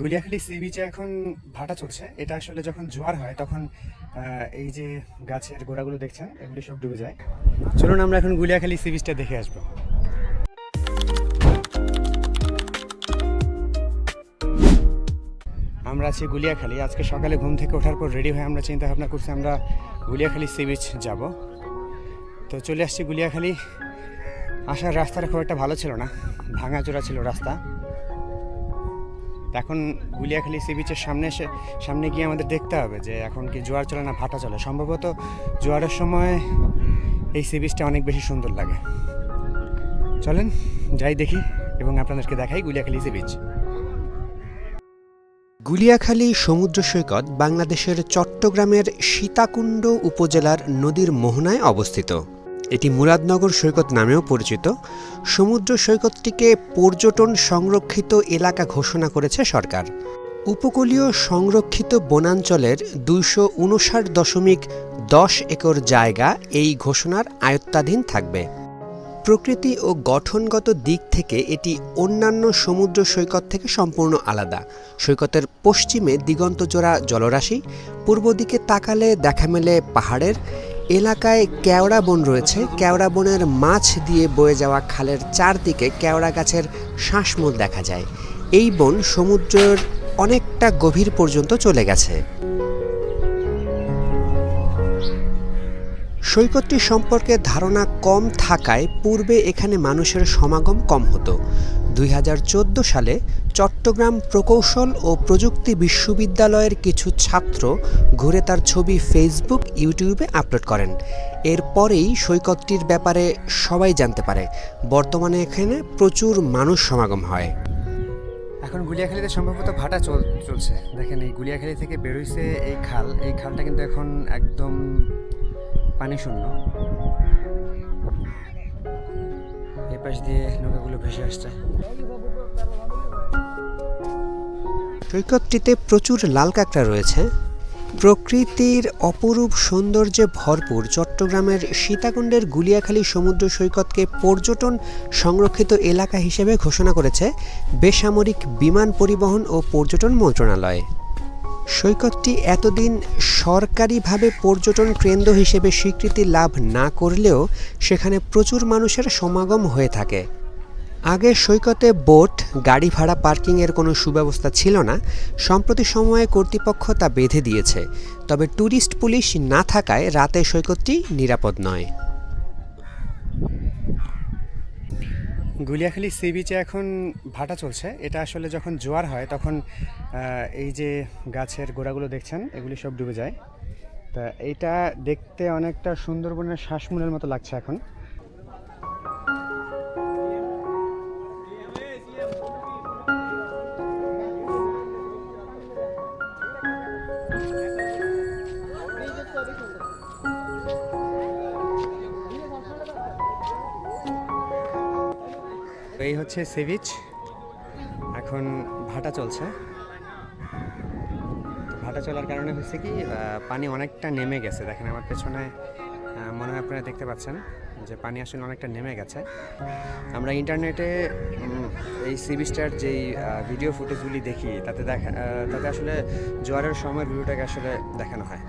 Guliakhali C বিচে এখন ভাটা চলছে। এটা আসলে যখন জোয়ার হয়, তখন এই যে গাছের গোড়াগুলো দেখছেন, এগুলি সব ডুবে যায়। চলুন আমরা এখন গুলিয়াখালী সি বিচটা দেখে আসব। আমরা আছি গুলিয়াখালী। আজকে সকালে ঘুম থেকে ওঠার পর রেডি হয়ে আমরা চিন্তা ভাবনা করছি, আমরা গুলিয়াখালী সি বিচ যাব। তো চলে আসছি গুলিয়াখালী। আসার রাস্তাটা খুব একটা ভালো ছিল না, ভাঙাচোরা ছিল রাস্তা। এখন গুলিয়াখালী সি বিচের সামনে এসে, সামনে গিয়ে আমাদের দেখতে হবে যে এখন কি জোয়ার চলে না ভাটা চলে। সম্ভবত জোয়ারের সময় এই সি বিচটা অনেক বেশি সুন্দর লাগে। চলেন, যাই দেখি এবং আপনাদেরকে দেখাই গুলিয়াখালী সি বিচ গুলিয়াখালী সমুদ্র সৈকত বাংলাদেশের চট্টগ্রামের সীতাকুণ্ড উপজেলার নদীর মোহনায় অবস্থিত। এটি মুরাদনগর সৈকত নামেও পরিচিত। সমুদ্র সৈকতটিকে পর্যটন সংরক্ষিত এলাকা ঘোষণা করেছে সরকার। উপকূলীয় সংরক্ষিত বনাঞ্চলের দুইশো উনষাট দশমিক দশ একর জায়গা এই ঘোষণার আয়ত্তাধীন থাকবে। প্রকৃতি ও গঠনগত দিক থেকে এটি অন্যান্য সমুদ্র সৈকত থেকে সম্পূর্ণ আলাদা। সৈকতের পশ্চিমে দিগন্তজোড়া জলরাশি, পূর্ব দিকে তাকালে দেখা মেলে পাহাড়ের এলাকায় কেওড়া বন রয়েছে। কেওড়া বনের মাছ দিয়ে বয়ে যাওয়া খালের চারদিকে কেওড়া গাছের শ্বাসমূল দেখা যায়। এই বন সমুদ্রের অনেকটা গভীর পর্যন্ত চলে গেছে। সৈকতটি সম্পর্কে ধারণা কম থাকায় পূর্বে এখানে মানুষের সমাগম কম হতো। দুই হাজার চোদ্দ সালে চট্টগ্রাম প্রকৌশল ও প্রযুক্তি বিশ্ববিদ্যালয়ের কিছু ছাত্র ঘুরে তার ছবি ফেসবুক ইউটিউবে আপলোড করেন। এরপরেই সৈকতটির ব্যাপারে সবাই জানতে পারে। বর্তমানে এখানে প্রচুর মানুষ সমাগম হয়। এখন গুলিয়াখালীতে সম্ভবত ভাটা চল চলছে। দেখেন এই গুলিয়াখালী থেকে বেরোইছে এই খাল। এই খালটা কিন্তু এখন একদম পানি শূন্য। এই পাশ দিয়ে নৌকাগুলো ভেসে আসছে। সৈকতটিতে প্রচুর লাল কাঁকড়া রয়েছে। প্রকৃতির অপরূপ সৌন্দর্যে ভরপুর চট্টগ্রামের সীতাকুণ্ডের গুলিয়াখালী সমুদ্র সৈকতকে পর্যটন সংরক্ষিত এলাকা হিসেবে ঘোষণা করেছে বেসামরিক বিমান পরিবহন ও পর্যটন মন্ত্রণালয়। সৈকতটি এতদিন সরকারিভাবে পর্যটন কেন্দ্র হিসেবে স্বীকৃতি লাভ না করলেও সেখানে প্রচুর মানুষের সমাগম হয়ে থাকে। আগে সৈকতে বোট, গাড়ি ভাড়া, পার্কিংয়ের কোনো সুব্যবস্থা ছিল না। সম্প্রতি সময়ে কর্তৃপক্ষ তা বেঁধে দিয়েছে। তবে ট্যুরিস্ট পুলিশ না থাকায় রাতে সৈকতটি নিরাপদ নয়। গুলিয়াখালী সি বিচে এখন ভাটা চলছে। এটা আসলে যখন জোয়ার হয়, তখন এই যে গাছের গোড়াগুলো দেখছেন, এগুলি সব ডুবে যায়। তা এইটা দেখতে অনেকটা সুন্দরবনের শ্বাসমূলের মতো লাগছে এখন। তো এই হচ্ছে সি বিচ এখন ভাটা চলছে। ভাটা চলার কারণে হচ্ছে কি পানি অনেকটা নেমে গেছে। দেখেন আমার পেছনে মনে হয় আপনারা দেখতে পাচ্ছেন যে পানি আসলে অনেকটা নেমে গেছে। আমরা ইন্টারনেটে এই সি বিচটার যেই ভিডিও ফুটেজগুলি দেখি, তাতে দেখা তাতে আসলে জোয়ারের সময় ভিডিওটাকে আসলে দেখানো হয়।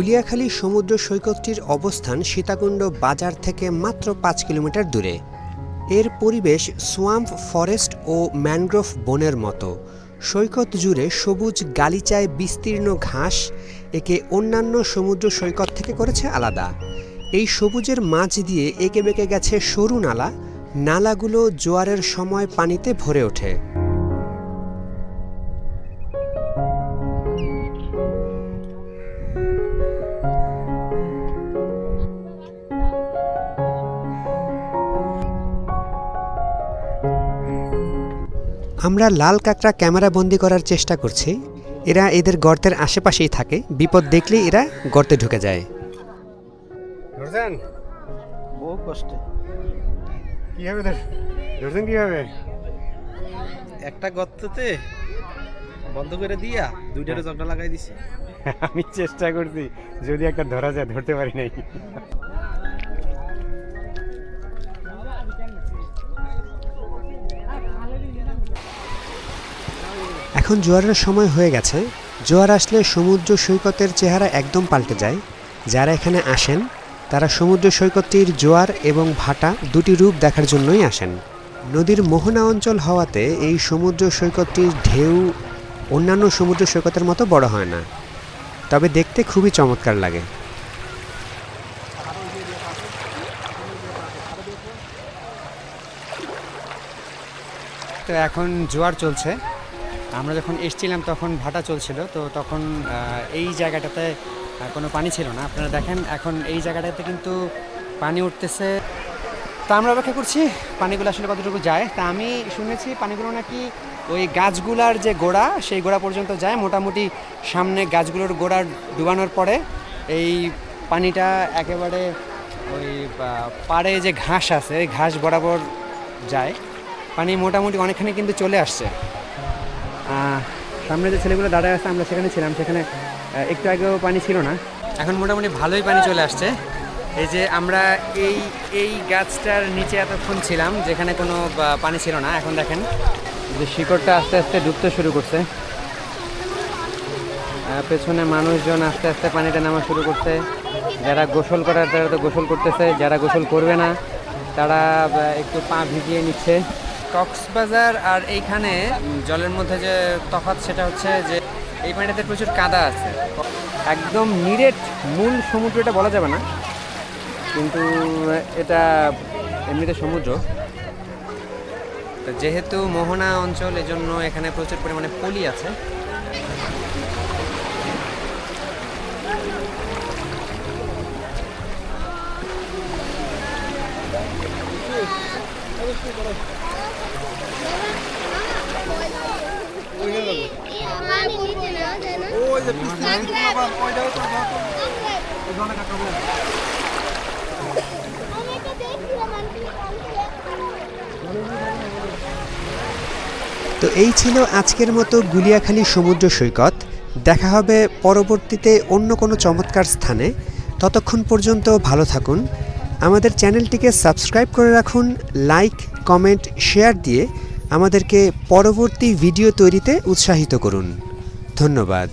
গুলিয়াখালী সমুদ্র সৈকতটির অবস্থান সীতাকুণ্ড বাজার থেকে মাত্র পাঁচ কিলোমিটার দূরে। এর পরিবেশ সোয়াম্প ফরেস্ট ও ম্যানগ্রোভ বনের মতো। সৈকত জুড়ে সবুজ গালিচায় বিস্তীর্ণ ঘাস একে অন্যান্য সমুদ্র সৈকত থেকে করেছে আলাদা। এই সবুজের মাঝ দিয়ে এঁকে বেঁকে গেছে সরু নালা। নালাগুলো জোয়ারের সময় পানিতে ভরে ওঠে। আমরা লাল কাঁকড়া ক্যামেরা বন্দি করার চেষ্টা করছি। এরা এদের গর্তের আশেপাশেই থাকে। বিপদ দেখলেই এরা গর্তে ঢুকে যায়। ধরছেন বহু কষ্টে। কীভাবে ধরছেন কীভাবে একটা গর্ততে বন্ধ করে দিয়া দুইটারে জগটা লাগাই দিছি। আমি চেষ্টা করছি যদি একটা ধরা যায় ধরতে পারি নাই। এখন জোয়ারের সময় হয়ে গেছে। জোয়ার আসলে সমুদ্র সৈকতের চেহারা একদম পাল্টে যায়। যারা এখানে আসেন, তারা সমুদ্র সৈকতটির জোয়ার এবং ভাটা দুটি রূপ দেখার জন্যই আসেন। নদীর মোহনা অঞ্চল হওয়াতে এই সমুদ্র সৈকতটির ঢেউ অন্যান্য সমুদ্র সৈকতের মতো বড় হয় না। তবে দেখতে খুবই চমৎকার লাগে। তো এখন জোয়ার চলছে। আমরা যখন এসছিলাম তখন ভাটা চলছিল, তো তখন এই জায়গাটাতে কোনো পানি ছিল না। আপনারা দেখেন, এখন এই জায়গাটাতে কিন্তু পানি উঠতেছে। তা আমরা অপেক্ষা করছি পানিগুলো আসলে কতটুকু যায়। তা আমি শুনেছি পানিগুলো নাকি ওই গাছগুলার যে গোড়া, সেই গোড়া পর্যন্ত যায়। মোটামুটি সামনে গাছগুলোর গোড়া ডুবানোর পরে এই পানিটা একেবারে ওই পাড়ে যে ঘাস আছে ঘাস বরাবর যায়। পানি মোটামুটি অনেকখানি কিন্তু চলে আসছে। সামনে যে ছেলেগুলো দাঁড়ায় আছে, আমরা সেখানে ছিলাম। সেখানে একটু আগেও পানি ছিল না। এখন মোটামুটি ভালোই পানি চলে আসছে। এই যে আমরা এই এই গাছটার নিচে এতক্ষণ ছিলাম, যেখানে কোনো পানি ছিল না। এখন দেখেন, যে শিকড়টা আস্তে আস্তে ডুবতে শুরু করছে। পেছনে মানুষজন আস্তে আস্তে পানিটা নামা শুরু করছে। যারা গোসল করার, তারা তো গোসল করতেছে। যারা গোসল করবে না, তারা একটু পা ভিজিয়ে নিচ্ছে। কক্সবাজার আর এইখানে জলের মধ্যে যে তফাৎ সেটা হচ্ছে যে এই পানিটাতে প্রচুর কাদা আছে। একদম নিরেট মূল সমুদ্র এটা বলা যাবে না, কিন্তু এটা এমনিতে সমুদ্র। যেহেতু মোহনা অঞ্চল, এজন্য এখানে প্রচুর পরিমাণে পলি আছে। পানি নিচে তো এই ছিল আজকের মতো গুলিয়াখালী সমুদ্র সৈকত। দেখা হবে পরবর্তীতে অন্য কোনো চমৎকার স্থানে। ততক্ষণ পর্যন্ত ভালো থাকুন। আমাদের চ্যানেলটিকে সাবস্ক্রাইব করে রাখুন, লাইক, কমেন্ট, শেয়ার দিয়ে আমাদেরকে পরবর্তী ভিডিও তৈরিতে উৎসাহিত করুন। ধন্যবাদ।